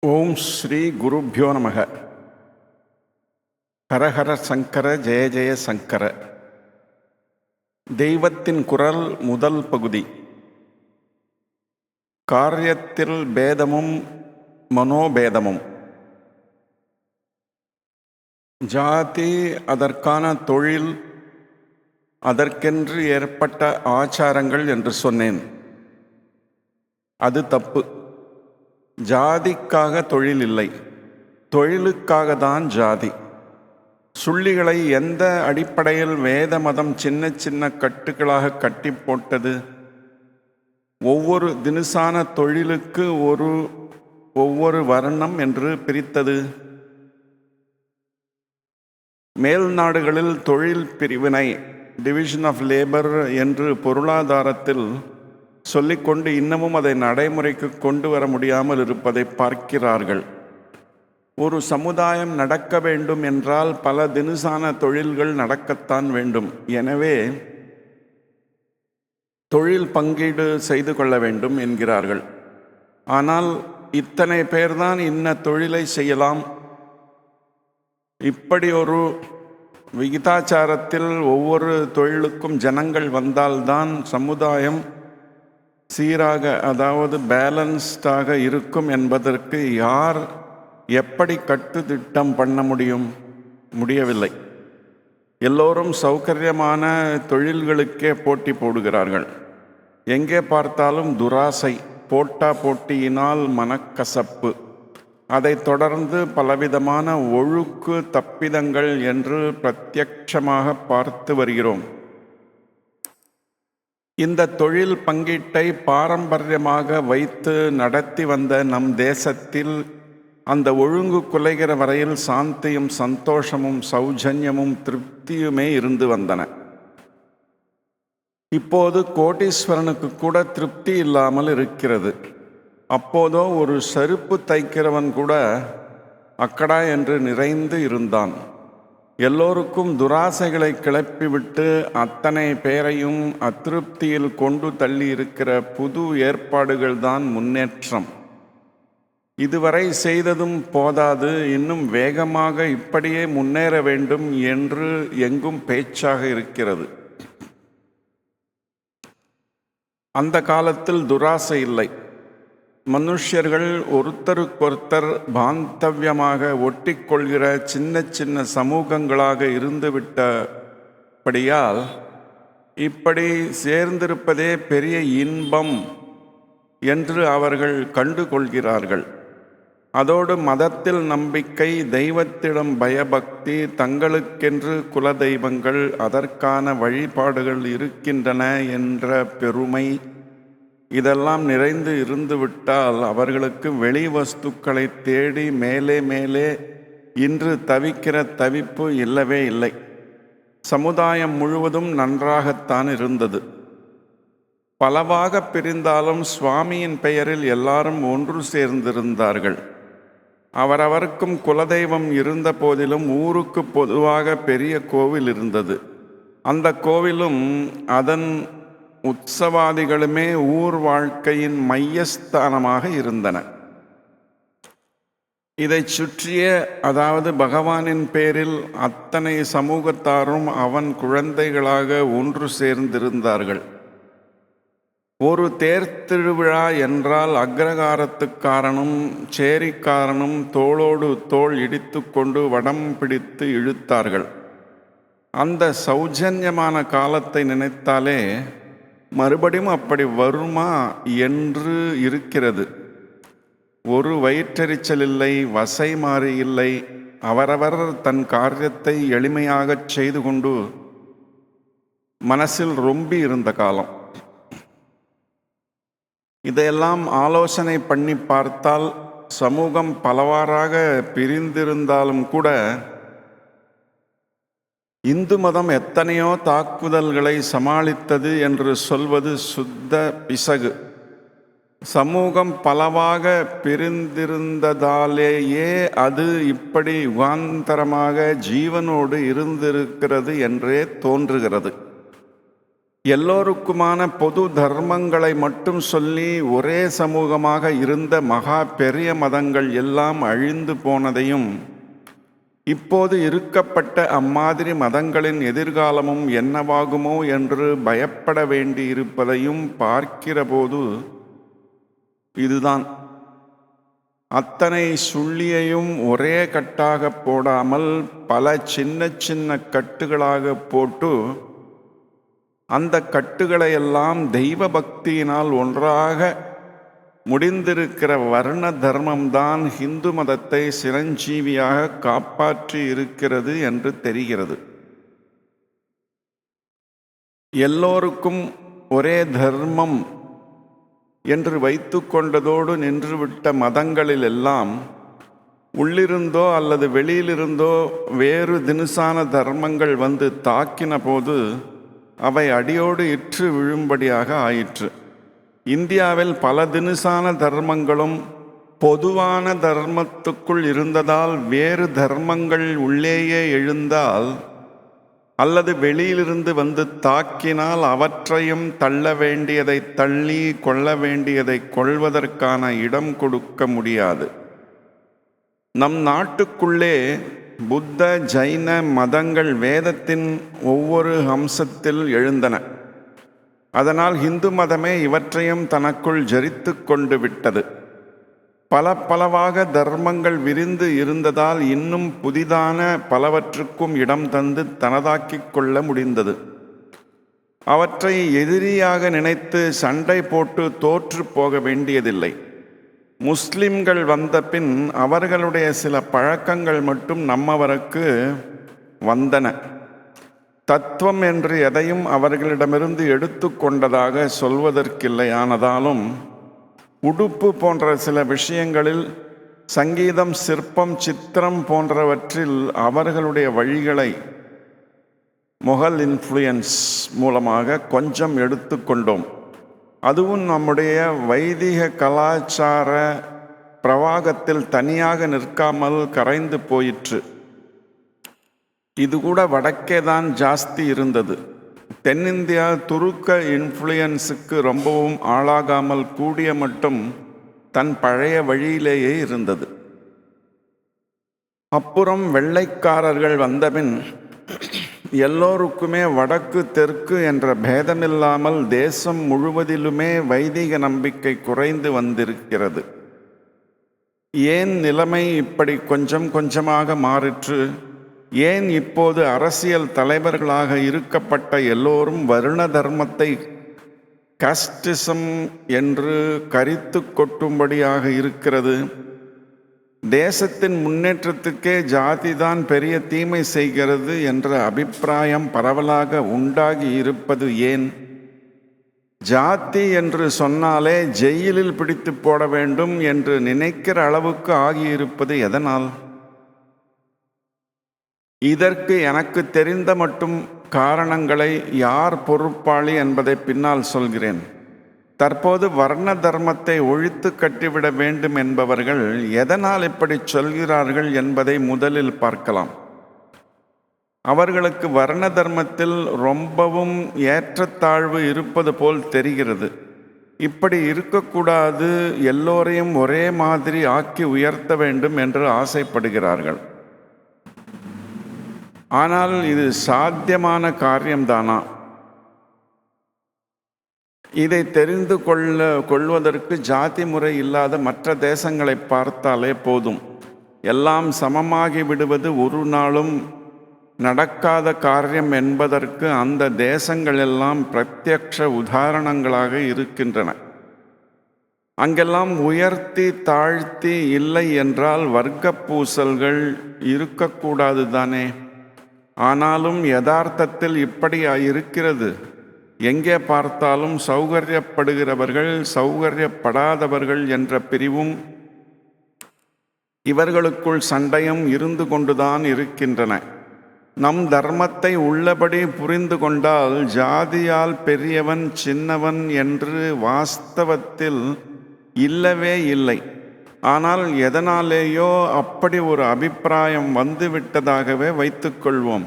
ஓம் ஸ்ரீ குருப்பியோ நமக. ஹரஹர சங்கர ஜெய ஜெய சங்கர. தெய்வத்தின் குரல் முதல் பகுதி. காரியத்தில் பேதமும் மனோபேதமும். ஜாதி அதற்கான தொழில் அதற்கென்று ஏற்பட்ட ஆச்சாரங்கள் என்று சொன்னேன். அது தப்பு. ஜாதிக்காக தொழில் இல்லை தொழிலுக்காக தான் ஜாதி. சுள்ளிகளை எந்த அடிப்படையில் வேத மதம் சின்ன சின்ன கட்டுகளாக கட்டி போட்டது? ஒவ்வொரு தினுசான தொழிலுக்கு ஒரு ஒவ்வொரு வர்ணம் என்று பிரித்தது. மேல் நாடுகளில் தொழில் பிரிவினை டிவிஷன் ஆஃப் லேபர் என்று பொருளாதாரத்தில் சொல்லிக்கொண்டு இன்னமும் அதை நடைமுறைக்கு கொண்டு வர முடியாமல் இருப்பதை பார்க்கிறார்கள். ஒரு சமுதாயம் நடக்க வேண்டும் என்றால் பல தினுசான தொழில்கள் நடக்கத்தான் வேண்டும். எனவே தொழில் பங்கீடு செய்து கொள்ள வேண்டும் என்கிறார்கள். ஆனால் இத்தனை பேர்தான் இன்ன தொழிலை செய்யலாம். இப்படி ஒரு விகிதாச்சாரத்தில் ஒவ்வொரு தொழிலுக்கும் ஜனங்கள் வந்தால்தான் சமுதாயம் சீராக அதாவது பேலன்ஸ்டாக இருக்கும் என்பதற்கு யார் எப்படி கட்டுத்திட்டம் பண்ண முடியும்? முடியவில்லை. எல்லோரும் சௌகரியமான தொழில்களுக்கே போட்டி போடுகிறார்கள். எங்கே பார்த்தாலும் துராசை போட்டா போட்டியினால் மனக்கசப்பு. அதைத் தொடர்ந்து பலவிதமான ஒழுக்கு தப்பிதங்கள் என்று பிரத்யட்சமாக பார்த்து வருகிறோம். இந்த தொழில் பங்கீட்டை பாரம்பரியமாக வைத்து நடத்தி வந்த நம் தேசத்தில் அந்த ஒழுங்கு குலைகிற வரையில் சாந்தியும் சந்தோஷமும் சௌஜன்யமும் திருப்தியுமே இருந்து வந்தன. இப்போது கோட்டீஸ்வரனுக்கு கூட திருப்தி இல்லாமல் இருக்கிறது. அப்போதோ ஒரு செருப்பு தைக்கிறவன் கூட அக்கடா என்று நிறைந்து இருந்தான். எல்லோருக்கும் துராசைகளை கிளப்பிவிட்டு அத்தனை பேரையும் அதிருப்தியில் கொண்டு தள்ளி இருக்கிற புது ஏற்பாடுகள் தான் முன்னேற்றம். இதுவரை செய்ததும் போதாது இன்னும் வேகமாக இப்படியே முன்னேற வேண்டும் என்று எங்கும் பேச்சாக இருக்கிறது. அந்த காலத்தில் துராசை இல்லை. மனுஷர்கள் ஒருத்தருக்கொருத்தர் பாந்தவியமாக ஒட்டிக்கொள்கிற சின்ன சின்ன சமூகங்களாக இருந்துவிட்டபடியால் இப்படி சேர்ந்திருப்பதே பெரிய இன்பம் என்று அவர்கள் கண்டு கொள்கிறார்கள் அதோடு மதத்தில் நம்பிக்கை தெய்வத்திடம் பயபக்தி தங்களுக்கென்று குலதெய்வங்கள் அதற்கான வழிபாடுகள் இருக்கின்றன என்ற பெருமை இதெல்லாம் நிறைந்து இருந்துவிட்டால் அவர்களுக்கு வெளி வஸ்துக்களை தேடி மேலே மேலே இன்று தவிக்கிற தவிப்பு இல்லவே இல்லை. சமுதாயம் முழுவதும் நன்றாகத்தான் இருந்தது. பலவாக பிரிந்தாலும் சுவாமியின் பெயரில் எல்லாரும் ஒன்று சேர்ந்திருந்தார்கள். அவரவருக்கும் குலதெய்வம் இருந்த போதிலும் ஊருக்கு பொதுவாக பெரிய கோவில் இருந்தது. அந்த கோவிலும் அதன் உற்சவாதிகளுமே ஊர் வாழ்க்கையின் மையஸ்தானமாக இருந்தன. இதை சுற்றிய அதாவது பகவானின் பேரில் அத்தனை சமூகத்தாரும் அவன் குழந்தைகளாக ஒன்று சேர்ந்திருந்தார்கள். ஒரு தேர் திருவிழா என்றால் அக்ரகாரத்துக்காரனும் சேரிக்காரனும் தோளோடு தோள் இடித்து கொண்டு வடம் பிடித்து இழுத்தார்கள். அந்த சௌஜன்யமான காலத்தை நினைத்தாலே மறுபடியும் அப்படி வருமா என்று இருக்கிறது. ஒரு வயிற்றெரிச்சல் இல்லை வசை மாறி இல்லை. அவரவர் தன் காரியத்தை எளிமையாகச் செய்து கொண்டு மனசில் ரொம்பி இருந்த காலம். இதையெல்லாம் ஆலோசனை பண்ணி பார்த்தால் சமூகம் பலவாறாக பிரிந்திருந்தாலும் கூட இந்து மதம் எத்தனையோ தாக்குதல்களை சமாளித்தது என்று சொல்வது சுத்த பிசகு. சமூகம் பலவாக பிரிந்திருந்ததாலேயே அது இப்படி யுகாந்தரமாக ஜீவனோடு இருந்திருக்கிறது என்றே தோன்றுகிறது. எல்லோருக்குமான பொது தர்மங்களை மட்டும் சொல்லி ஒரே சமூகமாக இருந்த மகா பெரிய மதங்கள் எல்லாம் அழிந்து போனதையும் இப்போது இருக்கப்பட்ட அம்மாதிரி மதங்களின் எதிர்காலமும் என்னவாகுமோ என்று பயப்பட வேண்டியிருப்பதையும் பார்க்கிறபோது இதுதான். அத்தனை சுள்ளியையும் ஒரே கட்டாக போடாமல் பல சின்ன சின்ன கட்டுகளாக போட்டு அந்த கட்டுகளையெல்லாம் தெய்வ பக்தியினால் ஒன்றாக முடிந்திருக்கிற வர்ண தர்மம்தான் ஹிந்து மதத்தை சிரஞ்சீவியாக காப்பாற்றி இருக்கிறது என்று தெரிகிறது. எல்லோருக்கும் ஒரே தர்மம் என்று வைத்து கொண்டதோடு நின்றுவிட்ட மதங்களிலெல்லாம் உள்ளிருந்தோ அல்லது வெளியிலிருந்தோ வேறு தினுசான தர்மங்கள் வந்து தாக்கின போது அவை அடியோடு இற்று விழும்படியாக ஆயிற்று. இந்தியாவில் பல தினுசான தர்மங்களும் பொதுவான தர்மத்துக்குள் இருந்ததால் வேறு தர்மங்கள் உள்ளேயே எழுந்தால் அல்லது வெளியிலிருந்து வந்து தாக்கினால் அவற்றையும் தள்ள வேண்டியதை தள்ளி கொள்ள வேண்டியதை கொள்வதற்கான இடம் கொடுக்க முடியாது. நம் நாட்டுக்குள்ளே புத்த ஜைன மதங்கள் வேதத்தின் ஒவ்வொரு அம்சத்தில் எழுந்தன. அதனால் இந்து மதமே இவற்றையும் தனக்குள் ஜரித்து கொண்டு விட்டது. பல பலவாக தர்மங்கள் விரிந்து இருந்ததால் இன்னும் புதிதான பலவற்றுக்கும் இடம் தந்து தனதாக்கிக் கொள்ள முடிந்தது. அவற்றை எதிரியாக நினைத்து சண்டை போட்டு தோற்று போக வேண்டியதில்லை. முஸ்லிம்கள் வந்த பின் அவர்களுடைய சில பழக்கங்கள் மட்டும் நம்மவருக்கு வந்தன. தத்துவம் என்று எதையும் அவர்களிடமிருந்து எடுத்து கொண்டதாக சொல்வதற்கில்லை. ஆனதாலும் உடுப்பு போன்ற சில விஷயங்களில் சங்கீதம் சிற்பம் சித்திரம் போன்றவற்றில் அவர்களுடைய வழிகளை முகல் இன்ஃப்ளூயன்ஸ் மூலமாக கொஞ்சம் எடுத்துக்கொண்டோம் அதுவும் நம்முடைய வைதிக கலாச்சார பிரவாகத்தில் தனியாக நிற்காமல் கரைந்து போயிற்று. இது கூட வடக்கே தான் ஜாஸ்தி இருந்தது. தென்னிந்தியா துருக்க இன்ஃப்ளூயன்ஸுக்கு ரொம்பவும் ஆளாகாமல் கூடிய மட்டும் தன் பழைய வழியிலேயே இருந்தது. அப்புறம் வெள்ளைக்காரர்கள் வந்தபின் எல்லோருக்குமே வடக்கு தெற்கு என்ற பேதமில்லாமல் தேசம் முழுவதிலுமே வைதிக நம்பிக்கை குறைந்து வந்திருக்கிறது. ஏன் நிலைமை இப்படி கொஞ்சம் கொஞ்சமாக மாறிற்று? ஏன் இப்போது அரசியல் தலைவர்களாக இருக்கப்பட்ட எல்லோரும் வருண தர்மத்தை கஸ்டிசம் என்று கரித்து கொட்டும்படியாக இருக்கிறது? தேசத்தின் முன்னேற்றத்துக்கே ஜாதி தான் பெரிய தீமை செய்கிறது என்ற அபிப்பிராயம் பரவலாக உண்டாகி இருப்பது ஏன்? ஜாதி என்று சொன்னாலே ஜெயிலில் பிடித்து போட வேண்டும் என்று நினைக்கிற அளவுக்கு ஆகியிருப்பது எதனால்? இதற்கு எனக்கு தெரிந்த மட்டும் காரணங்களை யார் பொறுப்பாளி என்பதை பின்னால் சொல்கிறேன். தற்போது வர்ண தர்மத்தை ஒழித்து கட்டிவிட வேண்டும் என்பவர்கள் எதனால் இப்படி சொல்கிறார்கள் என்பதை முதலில் பார்க்கலாம். அவர்களுக்கு வர்ண தர்மத்தில் ரொம்பவும் ஏற்றத்தாழ்வு இருப்பது போல் தெரிகிறது. இப்படி இருக்கக்கூடாது எல்லோரையும் ஒரே மாதிரி ஆக்கி உயர்த்த வேண்டும் என்று ஆசைப்படுகிறார்கள். ஆனால் இது சாத்தியமான காரியம்தானா? இதை தெரிந்து கொள்ள கொள்வதற்கு ஜாதி முறை இல்லாத மற்ற தேசங்களை பார்த்தாலே போதும். எல்லாம் சமமாகி விடுவது ஒரு நாளும் நடக்காத காரியம் என்பதற்கு அந்த தேசங்கள் எல்லாம் பிரத்யக்ஷ உதாரணங்களாக இருக்கின்றன. அங்கெல்லாம் உயர்த்தி தாழ்த்தி இல்லை என்றால் வர்க்க பூசல்கள் இருக்கக்கூடாது தானே? ஆனாலும் யதார்த்தத்தில் இப்படி இருக்கிறது எங்கே பார்த்தாலும் சௌகரியப்படுகிறவர்கள் சௌகரியப்படாதவர்கள் என்ற பிரிவும் இவர்களுக்குள் சண்டையும் இருந்து கொண்டுதான் இருக்கின்றன. நம் தர்மத்தை உள்ளபடி புரிந்து கொண்டால் ஜாதியால் பெரியவன் சின்னவன் என்று வாஸ்தவத்தில் இல்லவே இல்லை. ஆனால் எதனாலேயோ அப்படி ஒரு அபிப்பிராயம் வந்துவிட்டதாகவே வைத்துக்கொள்வோம்.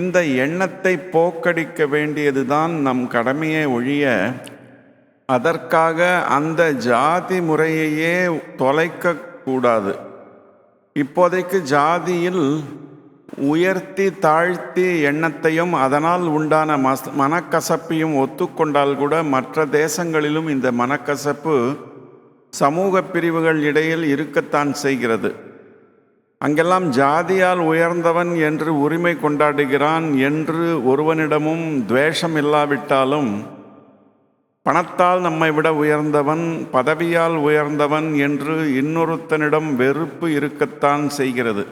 இந்த எண்ணத்தை போக்கடிக்க வேண்டியதுதான் நம் கடமையை ஒழிய அதற்காக அந்த ஜாதி முறையையே தொலைக்கக்கூடாது. இப்போதைக்கு ஜாதியில் உயர்த்தி தாழ்த்தி எண்ணத்தையும் அதனால் உண்டான மஸ் மனக்கசப்பையும் ஒத்துக்கொண்டால் கூட மற்ற தேசங்களிலும் இந்த மனக்கசப்பு சமூக பிரிவுகள் இடையில் இருக்கத்தான் செய்கிறது. அங்கெல்லாம் ஜாதியால் உயர்ந்தவன் என்று உரிமை கொண்டாடுகிறான் என்று ஒருவனிடமும் துவேஷம் இல்லாவிட்டாலும் பணத்தால் நம்மை விட உயர்ந்தவன் பதவியால் உயர்ந்தவன் என்று இன்னொருத்தனிடம் வெறுப்பு இருக்கத்தான் செய்கிறது.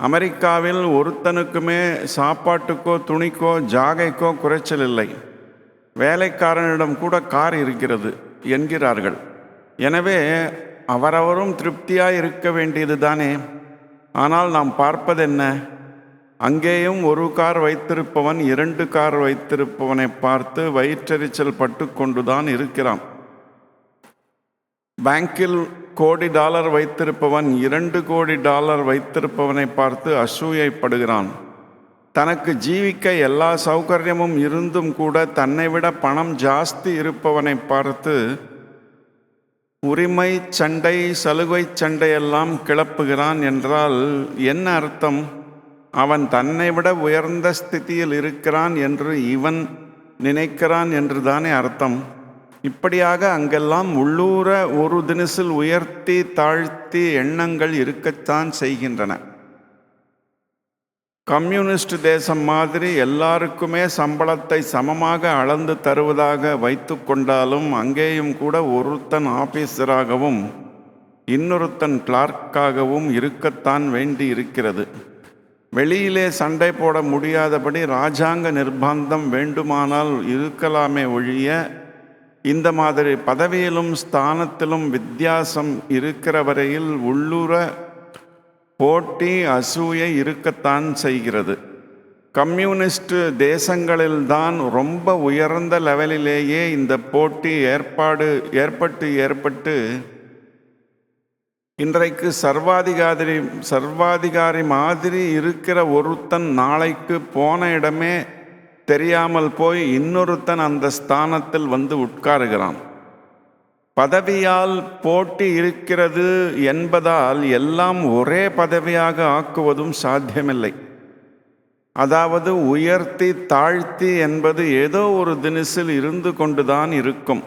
அமெரிக்காவில் ஒருத்தனுக்குமே சாப்பாட்டுக்கோ துணிக்கோ ஜாகைக்கோ குறைச்சல் இல்லை. வேலைக்காரனிடம் கூட கார் இருக்கிறது என்கிறார்கள். எனவே அவரவரும் திருப்தியாக இருக்க வேண்டியது தானே ஆனால் நாம் பார்ப்பது என்ன அங்கேயும் ஒரு கார் வைத்திருப்பவன் இரண்டு கார் வைத்திருப்பவனை பார்த்து வயிற்றெரிச்சல் பட்டு கொண்டுதான் இருக்கிறான். பேங்கில் கோடி டாலர் வைத்திருப்பவன் இரண்டு கோடி டாலர் வைத்திருப்பவனை பார்த்து அசூயைப்படுகிறான். தனக்கு ஜீவிக்க எல்லா சௌகரியமும் இருந்தும் கூட தன்னை விட பணம் ஜாஸ்தி இருப்பவனை பார்த்து உரிமை சண்டை சலுகை சண்டையெல்லாம் கிளப்புகிறான் என்றால் என்ன அர்த்தம்? அவன் தன்னை விட உயர்ந்த ஸ்திதியில் இருக்கிறான் என்று இவன் நினைக்கிறான் என்று தானே அர்த்தம்? இப்படியாக அங்கெல்லாம் உள்ளூர ஒரு தினசில் உயர்த்தி தாழ்த்தி எண்ணங்கள் இருக்கத்தான் செய்கின்றன. கம்யூனிஸ்ட் தேசம் மாதிரி எல்லாருக்குமே சம்பளத்தை சமமாக அளந்து தருவதாக வைத்து கொண்டாலும் அங்கேயும் கூட ஒருத்தன் ஆபீசராகவும் இன்னொருத்தன் கிளார்க்காகவும் இருக்கத்தான் வேண்டி இருக்கிறது வெளியிலே சண்டை போட முடியாதபடி இராஜாங்க நிர்பந்தம் வேண்டுமானால் இருக்கலாமே ஒழிய இந்த மாதிரி பதவியிலும் ஸ்தானத்திலும் வித்தியாசம் இருக்கிற வரையில் உள்ளூர போட்டி அசூயை இருக்கத்தான் செய்கிறது. கம்யூனிஸ்ட் தேசங்களில்தான் ரொம்ப உயர்ந்த லெவலிலேயே இந்த போட்டி ஏற்பாடு ஏற்பட்டு ஏற்பட்டு இன்றைக்கு சர்வாதிகாரி சர்வாதிகாரி மாதிரி இருக்கிற ஒருத்தன் நாளைக்கு போன இடமே தெரியாமல் போய் இன்னொருத்தன் அந்த ஸ்தானத்தில் வந்து உட்காருகிறான். பதவியால் போட்டி இருக்கிறது என்பதால் எல்லாம் ஒரே பதவியாக ஆக்குவதும் சாத்தியமில்லை. அதாவது உயர்த்தி தாழ்த்தி என்பது ஏதோ ஒரு தினசில் இருந்து கொண்டுதான் இருக்கும்.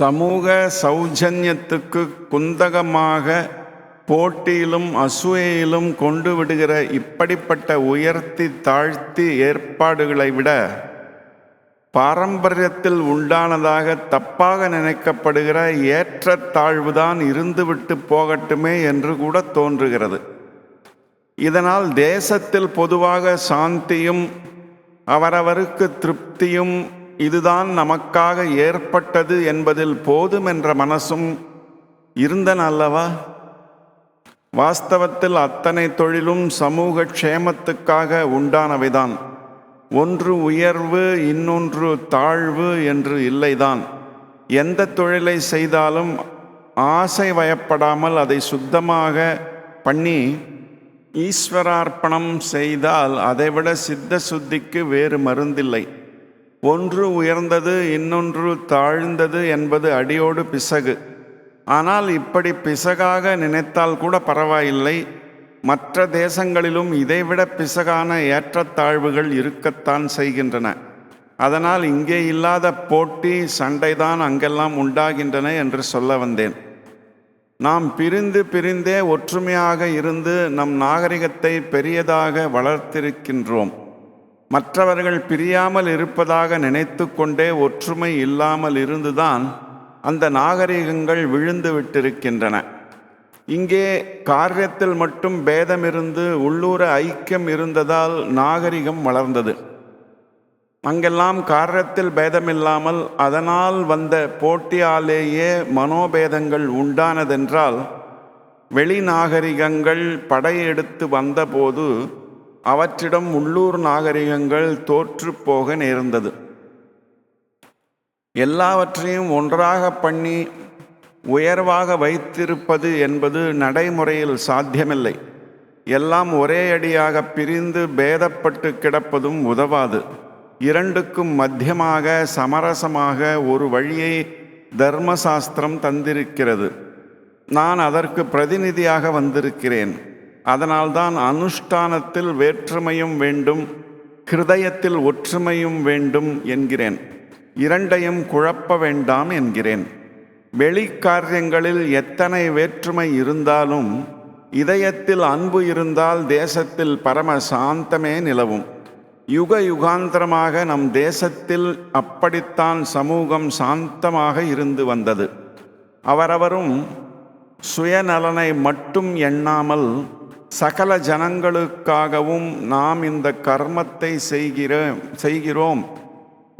சமூக சௌஜன்யத்துக்கு குந்தகமாக போட்டியிலும் அசூயையிலும் கொண்டு விடுகிற இப்படிப்பட்ட உயர்த்தி தாழ்த்தி ஏற்பாடுகளை விட பாரம்பரியத்தில் உண்டானதாக தப்பாக நினைக்கப்படுகிற ஏற்றத்தாழ்வுதான் இருந்துவிட்டு போகட்டுமே என்று கூட தோன்றுகிறது. இதனால் தேசத்தில் பொதுவாக சாந்தியும் அவரவருக்கு திருப்தியும் இதுதான் நமக்காக ஏற்பட்டது என்பதில் போதும் என்ற மனசும் இருந்தன அல்லவா? வாஸ்தவத்தில் அத்தனை தொழிலும் சமூக க்ஷேமத்துக்காக உண்டானவைதான். ஒன்று உயர்வு இன்னொன்று தாழ்வு என்று இல்லைதான். எந்த தொழிலை செய்தாலும் ஆசை வயப்படாமல் அதை சுத்தமாக பண்ணி ஈஸ்வரார்ப்பணம் செய்தால் அதைவிட சித்த சுத்திக்கு வேறு மருந்தில்லை. ஒன்று உயர்ந்தது இன்னொன்று தாழ்ந்தது என்பது அடியோடு பிசகு. ஆனால் இப்படி பிசகாக நினைத்தால் கூட பரவாயில்லை. மற்ற தேசங்களிலும் இதைவிட பிசகான ஏற்றத்தாழ்வுகள் இருக்கத்தான் செய்கின்றன. அதனால் இங்கே இல்லாத போட்டி சண்டைதான் அங்கெல்லாம் உண்டாகின்றன என்று சொல்ல வந்தேன். நாம் பிரிந்து பிரிந்தே ஒற்றுமையாக இருந்து நம் நாகரிகத்தை பெரியதாக வளர்த்திருக்கின்றோம். மற்றவர்கள் பிரியாமல் இருப்பதாக நினைத்து கொண்டே ஒற்றுமை இல்லாமல் இருந்துதான் அந்த நாகரிகங்கள் விழுந்து விட்டிருக்கின்றன. இங்கே காரியத்தில் மட்டும் பேதம் இருந்து உள்ளூர ஐக்கியம் இருந்ததால் நாகரிகம் வளர்ந்தது. அங்கெல்லாம் காரியத்தில் பேதமில்லாமல் அதனால் வந்த போட்டியாலேயே மனோபேதங்கள் உண்டானதென்றால் வெளிநாகரிகங்கள் படையெடுத்து வந்தபோது அவற்றிடம் உள்ளூர் நாகரிகங்கள் தோற்றுப்போக நேர்ந்தது. எல்லாவற்றையும் ஒன்றாக பண்ணி உயர்வாக வைத்திருப்பது என்பது நடைமுறையில் சாத்தியமில்லை. எல்லாம் ஒரே அடியாக பிரிந்து பேதப்பட்டு கிடப்பதும் உதவாது. இரண்டுக்கும் மத்தியமாக சமரசமாக ஒரு வழியை தர்மசாஸ்திரம் தந்திருக்கிறது. நான் அதற்கு பிரதிநிதியாக வந்திருக்கிறேன். அதனால்தான் அனுஷ்டானத்தில் வேற்றுமையும் வேண்டும் ஹிருதயத்தில் ஒற்றுமையும் வேண்டும் என்கிறேன். இரண்டையும் குழப்ப வேண்டாம் என்கிறேன். வெளிக்காரியங்களில் எத்தனை வேற்றுமை இருந்தாலும் இதயத்தில் அன்பு இருந்தால் தேசத்தில் பரம சாந்தமே நிலவும். யுக யுகாந்திரமாக நம் தேசத்தில் அப்படித்தான் சமூகம் சாந்தமாக இருந்து வந்தது. அவரவரும் சுயநலனை மட்டும் எண்ணாமல் சகல ஜனங்களுக்காகவும் நாம் இந்த கர்மத்தை செய்கிற செய்கிறோம்.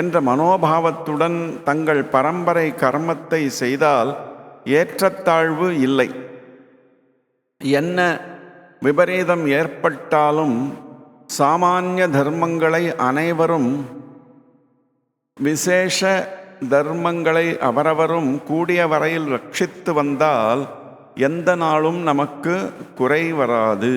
என்ற மனோபாவத்துடன் தங்கள் பரம்பரை கர்மத்தை செய்தால் ஏற்றத்தாழ்வு இல்லை. என்ன விபரீதம் ஏற்பட்டாலும் சாமானிய தர்மங்களை அனைவரும் விசேஷ தர்மங்களை அவரவரும் கூடிய வரையில் ரட்சித்து வந்தால் எந்த நாளும் நமக்கு குறை வராது.